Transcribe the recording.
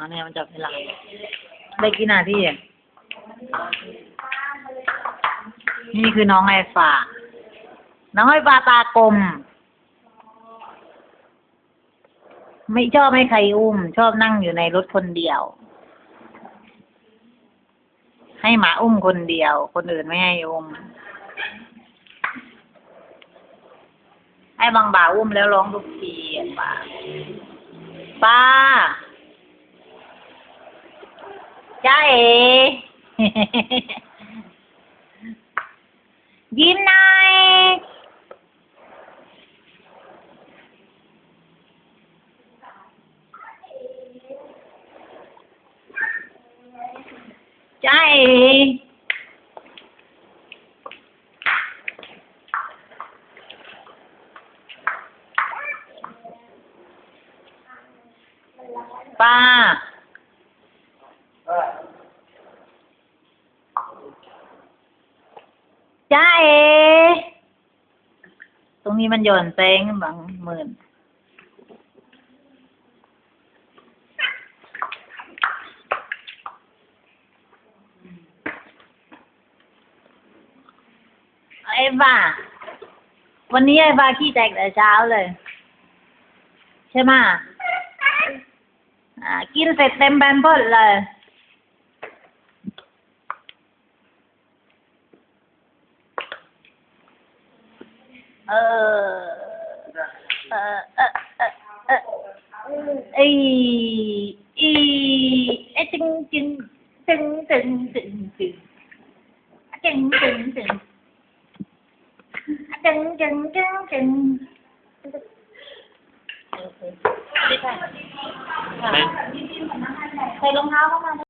อ๋อเนี่ยมันจับเวลาได้กี่นาทีอะนี่คือน้องไอฟ้าน้องไอฟ้าตากลม ไม่ชอบให้ใครอุ้ม ชอบนั่งอยู่ในรถคนเดียว ให้หมาอุ้มคนเดียว คนอื่นไม่ให้อุ้มให้บางบ่าอุ้มแล้วร้องทุกทีอะป้าป้า nè Dìm này Chạy. Ba. จ้าเอ ตรงนี้มันหย่อนเต้งบางหมื่น ไอ้บ้า วันนี้ไอ้บ้าขี้แตกแต่เช้าเลย ใช่ไหมอ่า กินเสร็จเต็มแบนเพิลเลย ờ ờ ờ ờ ê ê ê tưng tưng tưng tưng tưng tưng tưng tưng chân chân chân chân không? anh?